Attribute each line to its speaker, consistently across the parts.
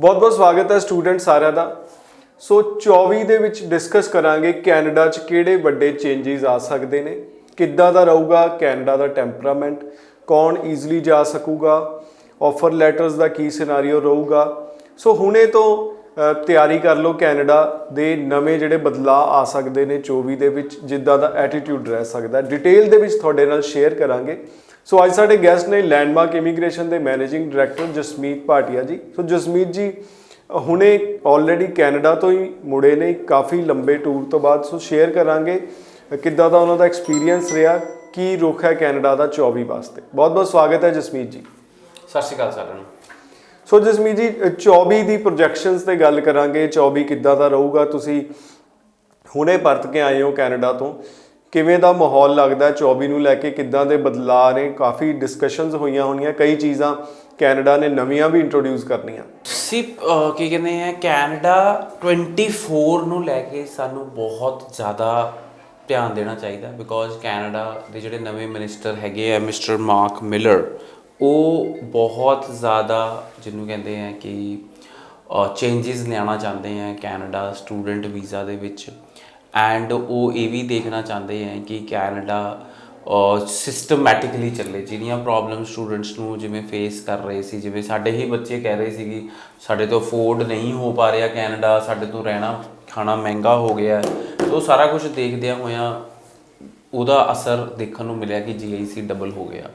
Speaker 1: ਬਹੁਤ-ਬਹੁਤ ਸਵਾਗਤ ਹੈ ਸਟੂਡੈਂਟ ਸਾਰਿਆਂ ਦਾ। ਸੋ 24 ਦੇ ਵਿੱਚ ਡਿਸਕਸ ਕਰਾਂਗੇ ਕੈਨੇਡਾ 'ਚ ਕਿਹੜੇ ਵੱਡੇ ਚੇਂਜਸ ਆ ਸਕਦੇ ਨੇ, ਕਿੱਦਾਂ ਦਾ ਰਹੂਗਾ, ਕੈਨੇਡਾ ਦਾ ਟੈਂਪਰਾਮੈਂਟ ਕੌਣ ਈਜ਼ੀਲੀ ਜਾ ਸਕੂਗਾ ਆਫਰ ਲੈਟਰਸ ਦਾ ਕੀ ਸਿਨੈਰੀਓ ਰਹੂਗਾ। ਸੋ ਹੁਣੇ ਤੋਂ ਤਿਆਰੀ ਕਰ ਲਓ ਕੈਨੇਡਾ ਦੇ ਨਵੇਂ ਜਿਹੜੇ ਬਦਲਾਅ ਆ ਸਕਦੇ ਨੇ 24 ਦੇ ਵਿੱਚ, ਜਿੱਦਾਂ ਦਾ ਐਟੀਟਿਊਡ ਰਹਿ ਸਕਦਾ। ਡਿਟੇਲ ਦੇ ਵਿੱਚ ਤੁਹਾਡੇ ਨਾਲ ਸ਼ੇਅਰ ਕਰਾਂਗੇ। ਸੋ ਅੱਜ ਸਾਡੇ ਗੈਸਟ ਨੇ ਲੈਂਡਮਾਰਕ ਇਮੀਗ੍ਰੇਸ਼ਨ ਦੇ managing director Jasmeet Bhatia ji. So Jasmeet ਜੀ ਹੁਣੇ ਆਲਰੇਡੀ ਕੈਨੇਡਾ ਤੋਂ ਹੀ ਮੁੜੇ ਨੇ ਕਾਫੀ ਲੰਬੇ ਟੂਰ ਤੋਂ ਬਾਅਦ। ਸੋ ਸ਼ੇਅਰ ਕਰਾਂਗੇ ਕਿੱਦਾਂ ਦਾ ਉਹਨਾਂ ਦਾ ਐਕਸਪੀਰੀਅੰਸ ਰਿਹਾ ਕੀ ਰੁਖ ਹੈ ਕੈਨੇਡਾ ਦਾ 24 ਵਾਸਤੇ। ਬਹੁਤ ਬਹੁਤ ਸਵਾਗਤ ਹੈ ਜਸਮੀਤ ਜੀ।
Speaker 2: ਸਤਿ ਸ਼੍ਰੀ ਅਕਾਲ ਸਾਰਿਆਂ ਨੂੰ।
Speaker 1: ਸੋ ਜਸਮੀਤ ਜੀ ਅ, 24 ਦੀ ਪ੍ਰੋਜੈਕਸ਼ਨਸ ਤੇ ਗੱਲ ਕਰਾਂਗੇ 24 ਕਿੱਦਾਂ ਦਾ ਰਹੂਗਾ। ਤੁਸੀਂ ਹੁਣੇ ਪਰਤ ਕੇ ਆਏ ਹੋ ਕੈਨੇਡਾ ਤੋਂ। ਕਿਵੇਂ ਦਾ ਮਾਹੌਲ ਲੱਗਦਾ ਹੈ? 24 ਨੂੰ ਲੈ ਕੇ ਕਿੱਦਾਂ ਦੇ ਬਦਲਾਅ ਨੇ? ਕਾਫੀ ਡਿਸਕਸ਼ਨਸ ਹੋਈਆਂ ਹੋਣੀਆਂ, ਕਈ ਚੀਜ਼ਾਂ ਕੈਨੇਡਾ ਨੇ ਨਵੀਆਂ ਵੀ ਇੰਟਰੋਡਿਊਸ ਕਰਨੀਆਂ।
Speaker 2: ਸੀ ਕੀ ਕਹਿੰਦੇ ਆ, ਕੈਨੇਡਾ 24 ਨੂੰ ਲੈ ਕੇ ਸਾਨੂੰ ਬਹੁਤ ਜ਼ਿਆਦਾ ਧਿਆਨ ਦੇਣਾ ਚਾਹੀਦਾ ਬਿਕੋਜ਼ ਕੈਨੇਡਾ ਦੇ ਜਿਹੜੇ ਨਵੇਂ ਮਿਨਿਸਟਰ ਹੈਗੇ ਆ, ਮਿਸਟਰ ਮਾਰਕ ਮਿਲਰ, ਉਹ ਬਹੁਤ ਜ਼ਿਆਦਾ ਜਿਹਨੂੰ ਕਹਿੰਦੇ ਆ ਕਿ ਚੇਂਜਸ ਲਿਆਉਣਾ ਚਾਹੁੰਦੇ ਆ ਕੈਨੇਡਾ ਸਟੂਡੈਂਟ ਵੀਜ਼ਾ ਦੇ ਵਿੱਚ। ਐਂਡ ਉਹ ਇਹ ਵੀ ਦੇਖਣਾ ਚਾਹੁੰਦੇ ਹੈ ਕਿ ਕੈਨੇਡਾ ਸਿਸਟਮੈਟਿਕਲੀ ਚੱਲੇ। ਜਿਹੜੀਆਂ ਪ੍ਰੋਬਲਮ ਸਟੂਡੈਂਟਸ ਨੂੰ ਜਿਵੇਂ ਫੇਸ ਕਰ ਰਹੇ ਸੀ, ਜਿਵੇਂ ਸਾਡੇ ਹੀ ਬੱਚੇ ਕਹਿ ਰਹੇ ਸੀ ਕਿ ਸਾਡੇ ਤੋਂ ਅਫੋਰਡ ਨਹੀਂ ਹੋ ਪਾ ਰਿਹਾ ਕੈਨੇਡਾ, ਸਾਡੇ ਤੋਂ ਰਹਿਣਾ, ਖਾਣਾ ਮਹਿੰਗਾ ਹੋ ਗਿਆ। ਸੋ ਸਾਰਾ ਕੁਝ ਦੇਖਦਿਆਂ ਹੋਇਆਂ ਉਹਦਾ ਅਸਰ ਦੇਖਣ ਨੂੰ ਮਿਲਿਆ ਕਿ ਜੀਆਈਸੀ ਡਬਲ ਹੋ ਗਿਆ।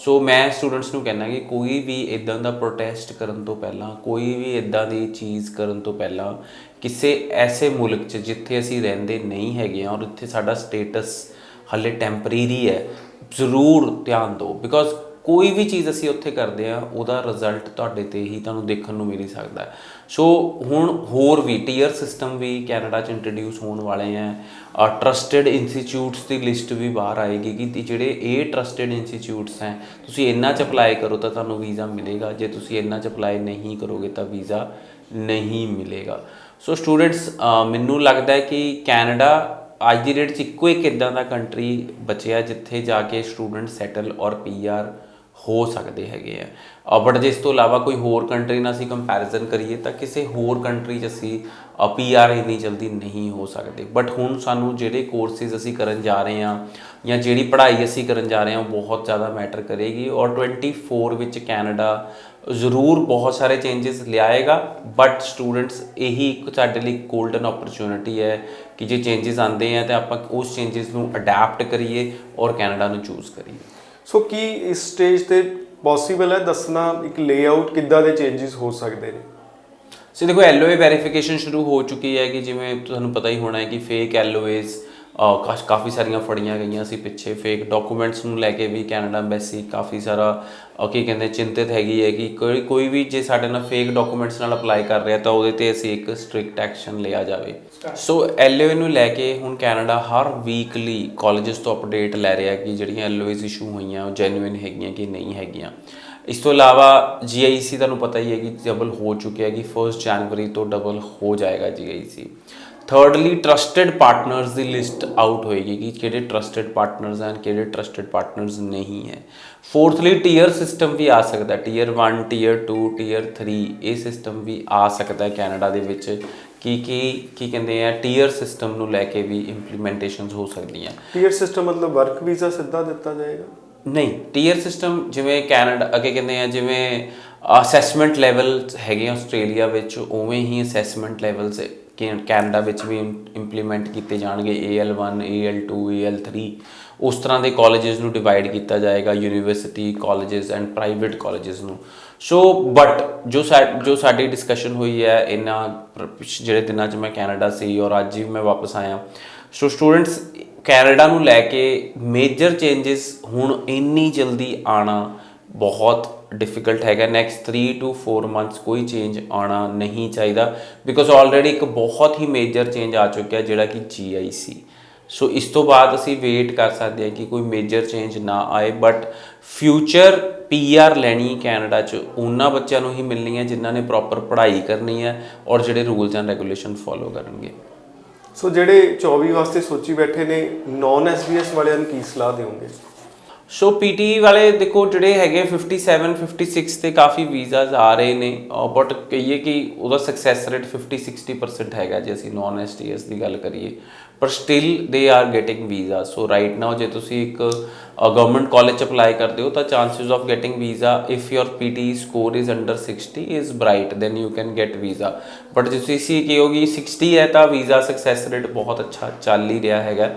Speaker 2: ਸੋ ਮੈਂ ਸਟੂਡੈਂਟਸ ਨੂੰ ਕਹਿੰਦਾ ਕਿ ਕੋਈ ਵੀ ਇਦਾਂ ਦਾ ਪ੍ਰੋਟੈਸਟ ਕਰਨ ਤੋਂ ਪਹਿਲਾਂ, ਕੋਈ ਵੀ ਇਦਾਂ ਦੀ ਚੀਜ਼ ਕਰਨ ਤੋਂ ਪਹਿਲਾਂ, ਕਿਸੇ ਐਸੇ ਮੁਲਕ 'ਚ ਜਿੱਥੇ ਅਸੀਂ ਰਹਿੰਦੇ ਨਹੀਂ ਹੈਗੇ ਹਾਂ ਔਰ ਉੱਥੇ ਸਾਡਾ ਸਟੇਟਸ ਹਲੇ ਟੈਂਪਰੇਰੀ ਹੈ, ਜ਼ਰੂਰ ਧਿਆਨ ਦਿਓ। ਬਿਕੋਜ਼ ਕੋਈ ਵੀ ਚੀਜ਼ ਅਸੀਂ ਉੱਥੇ ਕਰਦੇ ਆ ਉਹਦਾ ਰਿਜ਼ਲਟ ਤੁਹਾਡੇ ਤੇ ਹੀ ਤੁਹਾਨੂੰ ਦੇਖਣ ਨੂੰ ਮਿਲ ਸਕਦਾ ਹੈ। ਸੋ ਹੁਣ ਹੋਰ ਵੀ ਟੀਅਰ ਸਿਸਟਮ ਵੀ ਕੈਨੇਡਾ 'ਚ ਇੰਟਰੋਡਿਊਸ ਹੋਣ ਵਾਲੇ ਆ ਟਰਸਟਡ ਇੰਸਟੀਚਿਊਟਸ ਦੀ ਲਿਸਟ ਵੀ ਬਾਹਰ ਆਏਗੀ ਕਿ ਜਿਹੜੇ ਇਹ ਟਰਸਟਡ ਇੰਸਟੀਚਿਊਟਸ ਹੈ, ਤੁਸੀਂ ਇਹਨਾਂ 'ਚ ਅਪਲਾਈ ਕਰੋ ਤਾਂ ਤੁਹਾਨੂੰ ਵੀਜ਼ਾ ਮਿਲੇਗਾ। ਜੇ ਤੁਸੀਂ ਇਹਨਾਂ 'ਚ ਅਪਲਾਈ ਨਹੀਂ ਕਰੋਗੇ ਤਾਂ ਵੀਜ਼ਾ ਨਹੀਂ ਮਿਲੇਗਾ। ਸੋ ਸਟੂਡੈਂਟਸ ਮੈਨੂੰ ਲੱਗਦਾ ਹੈ ਕਿ ਕੈਨੇਡਾ ਅੱਜ ਦੀ ਡੇਟ 'ਚ ਇੱਕੋ ਇੱਕ ਇਦਾਂ ਦਾ ਕੰਟਰੀ ਬਚਿਆ ਜਿੱਥੇ ਜਾ ਕੇ ਸਟੂਡੈਂਟ ਸੈਟਲ ਔਰ ਪੀਆਰ ਹੋ ਸਕਦੇ ਹੈਗੇ ਆ। ਬਟ ਜੇ ਇਸ ਤੋਂ ਇਲਾਵਾ ਕੋਈ ਹੋਰ ਕੰਟਰੀ ਨਾਲ ਅਸੀਂ ਕੰਪੈਰੀਜ਼ਨ ਕਰੀਏ ਤਾਂ ਕਿਸੇ ਹੋਰ ਕੰਟਰੀ 'ਚ ਅਸੀਂ ਪੀਆਰ ਇੰਨੀ ਜਲਦੀ ਨਹੀਂ ਹੋ ਸਕਦੇ। ਬਟ ਹੁਣ ਸਾਨੂੰ ਜਿਹੜੇ ਕੋਰਸਿਸ ਅਸੀਂ ਕਰਨ ਜਾ ਰਹੇ ਆ ਜਾਂ ਜਿਹੜੀ ਪੜ੍ਹਾਈ ਅਸੀਂ ਕਰਨ ਜਾ ਰਹੇ ਆ ਉਹ ਬਹੁਤ ਜ਼ਿਆਦਾ ਮੈਟਰ ਕਰੇਗੀ ਔਰ 24 ਵਿੱਚ ਕੈਨੇਡਾ ਜ਼ਰੂਰ ਬਹੁਤ ਸਾਰੇ ਚੇਂजेस ਲਿਆਏਗਾ। ਬਟ ਸਟੂਡੈਂਟਸ ਇਹੀ ਇੱਕ ਸਾਡੇ ਲਈ 골ਡਨ ਓਪਰਚ्युनिटी ਹੈ ਕਿ ਜੇ ਚੇਂजेस ਆਉਂਦੇ ਆ ਤਾਂ ਆਪਾਂ ਉਸ ਚੇਂजेस ਨੂੰ ਅਡਾਪਟ ਕਰੀਏ ਔਰ ਕੈਨੇਡਾ ਨੂੰ ਚੂਜ਼ ਕਰੀਏ।
Speaker 1: ਸੋ ਕੀ ਇਸ ਸਟੇਜ ਤੇ ਪੋਸੀਬਲ ਹੈ ਦੱਸਣਾ ਇੱਕ ਲੇਆਊਟ ਕਿੱਦਾਂ ਦੇ ਚੇਂਜਸ ਹੋ ਸਕਦੇ ਨੇ?
Speaker 2: ਸੋ ਦੇਖੋ ਐਲਓਏ ਵੈਰੀਫਿਕੇਸ਼ਨ ਸ਼ੁਰੂ ਹੋ ਚੁੱਕੀ ਹੈ ਕਿ ਜਿਵੇਂ ਤੁਹਾਨੂੰ ਪਤਾ ਹੀ ਹੋਣਾ ਹੈ ਕਿ ਫੇਕ ਐਲਓਏਸ ਕਾਫੀ ਸਾਰੀਆਂ ਫੜੀਆਂ ਗਈਆਂ ਸੀ ਪਿੱਛੇ ਫੇਕ ਡਾਕੂਮੈਂਟਸ ਨੂੰ ਲੈ ਕੇ ਵੀ ਕੈਨੇਡਾ ਐਮਬੈਸੀ ਕਾਫੀ ਸਾਰਾ ਕੀ ਕਹਿੰਦੇ, ਚਿੰਤਿਤ ਹੈਗੀ ਹੈ ਕਿ ਕੋਈ ਕੋਈ ਵੀ ਜੇ ਸਾਡੇ ਨਾਲ ਫੇਕ ਡਾਕੂਮੈਂਟਸ ਨਾਲ ਅਪਲਾਈ ਕਰ ਰਿਹਾ ਤਾਂ ਉਹਦੇ ਤੇ ਅਸੀਂ ਇੱਕ ਸਟ੍ਰਿਕਟ ਐਕਸ਼ਨ ਲਿਆ ਜਾਵੇ। ਸੋ ਐਲਓਏ ਨੂੰ ਲੈ ਕੇ ਹੁਣ ਕੈਨੇਡਾ ਹਰ ਵੀਕਲੀ ਕਾਲਜਸ ਤੋਂ ਅਪਡੇਟ ਲੈ ਰਿਹਾ ਕਿ ਜਿਹੜੀਆਂ ਐਲਓਏਸ ਇਸ਼ੂ ਹੋਈਆਂ ਉਹ ਜੈਨੂਇਨ ਹੈਗੀਆਂ ਕਿ ਨਹੀਂ ਹੈਗੀਆਂ। ਇਸ ਤੋਂ ਇਲਾਵਾ GIC ਤੁਹਾਨੂੰ ਪਤਾ ਹੀ ਹੈ ਕਿ ਡਬਲ ਹੋ ਚੁੱਕਿਆ ਹੈ ਕਿ 1 ਜਨਵਰੀ ਤੋਂ ਡਬਲ ਹੋ ਜਾਏਗਾ GIC ਥਰਡਲੀ ਟਰਸਟਡ ਪਾਰਟਨਰਸ ਦੀ ਲਿਸਟ ਆਊਟ ਹੋਏਗੀ ਕਿ ਕਿਹੜੇ ਟਰਸਟਡ ਪਾਰਟਨਰਸ ਹਨ ਕਿਹੜੇ ਟਰਸਟਡ ਪਾਰਟਨਰਸ ਨਹੀਂ ਹੈ। ਫੋਰਥਲੀ ਟੀਅਰ ਸਿਸਟਮ ਵੀ ਆ ਸਕਦਾ ਟੀਅਰ 1 ਟੀਅਰ 2 ਟੀਅਰ 3 ਇਹ ਸਿਸਟਮ ਵੀ ਆ ਸਕਦਾ ਹੈ ਕੈਨੇਡਾ ਦੇ ਵਿੱਚ। ਕੀ ਕੀ ਕੀ ਕਹਿੰਦੇ ਆ ਟੀਅਰ ਸਿਸਟਮ ਨੂੰ ਲੈ ਕੇ ਵੀ ਇੰਪਲੀਮੈਂਟੇਸ਼ਨਸ ਹੋ ਸਕਦੀਆਂ
Speaker 1: ਟੀਅਰ ਸਿਸਟਮ ਮਤਲਬ ਵਰਕ ਵੀਜ਼ਾ ਸਿੱਧਾ ਦਿੱਤਾ ਜਾਏਗਾ?
Speaker 2: ਨਹੀਂ ਟੀਅਰ ਸਿਸਟਮ ਜਿਵੇਂ ਕੈਨੇਡਾ ਅੱਗੇ ਕਹਿੰਦੇ ਆ ਜਿਵੇਂ ਅਸੈਸਮੈਂਟ ਲੈਵਲ ਹੈਗੇ ਆਸਟ੍ਰੇਲੀਆ ਵਿੱਚ ਉਵੇਂ ਹੀ ਅਸੈਸਮੈਂਟ ਲੈਵਲਸ ਕੈਨੇਡਾ ਵਿੱਚ ਵੀ ਇੰਪਲੀਮੈਂਟ ਕੀਤੇ ਜਾਣਗੇ AL1 AL2 AL3 ਉਸ ਤਰ੍ਹਾਂ ਦੇ ਕਾਲਜਸ ਨੂੰ ਡਿਵਾਈਡ ਕੀਤਾ ਜਾਏਗਾ university colleges and private colleges ਨੂੰ। ਸੋ ਬਟ ਜੋ ਸਾ, ਜੋ ਸਾਡੀ ਡਿਸਕਸ਼ਨ ਹੋਈ ਹੈ, ਇਹਨਾਂ ਜਿਹੜੇ ਦਿਨਾਂ 'ਚ ਮੈਂ ਕੈਨੇਡਾ ਸੀ ਔਰ ਅੱਜ ਹੀ ਮੈਂ ਵਾਪਸ ਆਇਆ। ਸੋ ਸਟੂਡੈਂਟਸ ਕੈਨੇਡਾ ਨੂੰ ਲੈ ਕੇ ਮੇਜਰ ਚੇਂਜਸ ਹੁਣ ਇੰਨੀ ਜਲਦੀ ਆਣਾ ਬਹੁਤ ਡਿਫਿਕਲਟ ਹੈਗਾ। ਨੈਕਸਟ 3 ਟੂ 4 ਮੰਥਸ ਕੋਈ ਚੇਂਜ ਆਣਾ ਨਹੀਂ ਚਾਹੀਦਾ। ਬਿਕੋਜ਼ ਆਲਰੇਡੀ ਇੱਕ ਬਹੁਤ ਹੀ ਮੇਜਰ ਚੇਂਜ ਆ ਚੁੱਕਿਆ ਜਿਹੜਾ ਕਿ GIC ਸੋ ਇਸ ਤੋਂ ਬਾਅਦ ਅਸੀਂ ਵੇਟ ਕਰ ਸਕਦੇ ਹਾਂ ਕਿ ਕੋਈ ਮੇਜਰ ਚੇਂਜ ਨਾ ਆਏ। ਬਟ ਫਿਊਚਰ ਪੀਆਰ ਲੈਣੀ ਕੈਨੇਡਾ ਚ ਉਹਨਾਂ ਬੱਚਿਆਂ ਨੂੰ ਹੀ ਮਿਲਣੀ ਹੈ ਜਿਨ੍ਹਾਂ ਨੇ ਪ੍ਰੋਪਰ ਪੜ੍ਹਾਈ ਕਰਨੀ ਹੈ ਔਰ ਜਿਹੜੇ ਰੂਲਸ ਐਂਡ ਰੈਗੂਲੇਸ਼ਨ ਫੋਲੋ ਕਰਨਗੇ।
Speaker 1: ਸੋ ਜਿਹੜੇ 24 ਵਾਸਤੇ ਸੋਚੀ ਬੈਠੇ ਨੇ ਨਾਨ ਐਸਬੀਐਸ ਵਾਲਿਆਂ ਨੂੰ ਕੀ ਸਲਾਹ ਦਿਓਗੇ
Speaker 2: ਸੋ ਪੀਟੀ ਵਾਲੇ ਦੇਖੋ, ਜਿਹੜੇ ਹੈਗੇ 57 56 ਤੇ ਕਾਫੀ ਵੀਜ਼ਾਸ ਆ ਰਹੇ ਨੇ ਬਟ ਕਹੀਏ ਕਿ ਉਹਦਾ ਸਕਸੈਸ ਰੇਟ 50 60% ਹੈਗਾ ਜੇ ਅਸੀਂ ਨਾਨ ਐਸਟੀਐਸ ਦੀ ਗੱਲ ਕਰੀਏ, ਪਰ still they are getting visa so right now ਜੇ ਤੁਸੀਂ ਇੱਕ ਗਵਰਨਮੈਂਟ ਕਾਲਜ ਚ ਅਪਲਾਈ ਕਰਦੇ ਹੋ, ਤਾਂ chances of getting visa if your PT score is under 60 is bright then you can get visa but ਜੇ ਤੁਸੀਂ ਕਹੋਗੇ 60 ਹੈ, ਤਾਂ ਵੀਜ਼ਾ ਸਕਸੈਸ ਰੇਟ ਬਹੁਤ ਅੱਛਾ ਚੱਲ ਹੀ ਰਿਹਾ ਹੈਗਾ।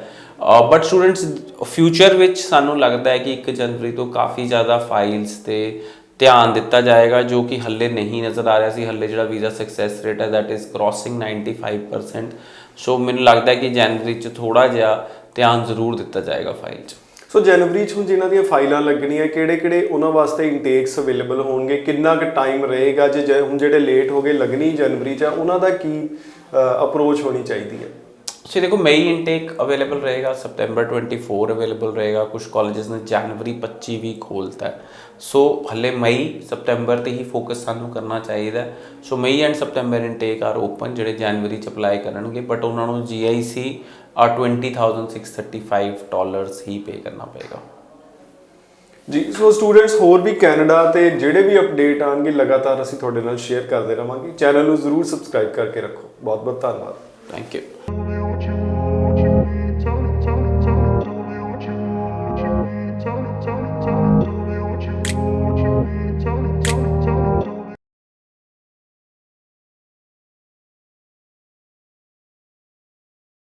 Speaker 2: ਬਟ ਸਟੂਡੈਂਟਸ ਫਿਊਚਰ ਵਿੱਚ ਸਾਨੂੰ ਲੱਗਦਾ ਹੈ ਕਿ 1 ਜਨਵਰੀ ਤੋਂ ਕਾਫੀ ਜ਼ਿਆਦਾ ਫਾਈਲਸ ਤੇ ਧਿਆਨ ਦਿੱਤਾ ਜਾਏਗਾ, ਜੋ ਕਿ ਹੱਲੇ ਨਹੀਂ ਨਜ਼ਰ ਆ ਰਿਹਾ ਸੀ। ਹੱਲੇ ਜਿਹੜਾ ਵੀਜ਼ਾ ਸਕਸੈਸ ਰੇਟ ਹੈ, that is crossing 95% ਸੋ ਮੈਨੂੰ ਲੱਗਦਾ ਹੈ ਕਿ ਜਨਵਰੀ ਚ ਥੋੜਾ ਜਿਹਾ ਧਿਆਨ ਜ਼ਰੂਰ ਦਿੱਤਾ ਜਾਏਗਾ ਫਾਈਲ 'ਚ।
Speaker 1: ਸੋ ਜਨਵਰੀ 'ਚ ਹੁਣ ਜਿਨ੍ਹਾਂ ਦੀਆਂ ਫਾਈਲਾਂ ਲੱਗਣੀਆਂ ਕਿਹੜੇ ਕਿਹੜੇ ਉਹਨਾਂ ਵਾਸਤੇ ਇਨਟੇਕਸ ਅਵੇਲੇਬਲ ਹੋਣਗੇ? ਕਿੰਨਾ ਕੁ ਟਾਈਮ ਰਹੇਗਾ? ਜੇ ਜ- ਹੁਣ ਜਿਹੜੇ ਲੇਟ ਹੋ ਗਏ, ਲੱਗਣੀ ਜਨਵਰੀ 'ਚ, ਉਹਨਾਂ ਦਾ ਕੀ ਅਪਰੋਚ ਹੋਣੀ ਚਾਹੀਦੀ ਹੈ?
Speaker 2: ਸੋ ਦੇਖੋ ਮਈ ਇਨਟੇਕ ਅਵੇਲੇਬਲ ਰਹੇਗਾ ਸਪਟੈਂਬਰ 24 ਅਵੇਲੇਬਲ ਰਹੇਗਾ ਕੁਝ ਕਾਲਜਸ ਨੇ ਜਨਵਰੀ 25 ਵੀ ਖੋਲਤਾ ਹੈ ਸੋ ਹੱਲੇ ਮਈ ਸਪਟੈਂਬਰ ਤੇ ਹੀ ਫੋਕਸ ਸਾਨੂੰ ਕਰਨਾ ਚਾਹੀਦਾ। So May and September intake are open ਜਿਹੜੇ ਜਨਵਰੀ ਚ ਅਪਲਾਈ ਕਰਨਗੇ ਬਟ ਉਹਨਾਂ ਨੂੰ ਆ 20635 ਡਾਲਰਸ ਹੀ ਪੇ ਕਰਨਾ ਪਏਗਾ
Speaker 1: ਜੀ ਸੋ ਸਟੂਡੈਂਟਸ ਹੋਰ ਵੀ ਕੈਨੇਡਾ ਤੇ ਜਿਹੜੇ ਵੀ ਅਪਡੇਟ ਆਣਗੇ ਲਗਾਤਾਰ ਅਸੀਂ ਤੁਹਾਡੇ ਨਾਲ ਸ਼ੇਅਰ ਕਰਦੇ ਰਵਾਂਗੇ। ਚੈਨਲ ਨੂੰ ਜ਼ਰੂਰ ਸਬਸਕ੍ਰਾਈਬ ਕਰਕੇ ਰੱਖੋ। ਬਹੁਤ ਬਹੁਤ ਧੰਨਵਾਦ।
Speaker 2: Thank you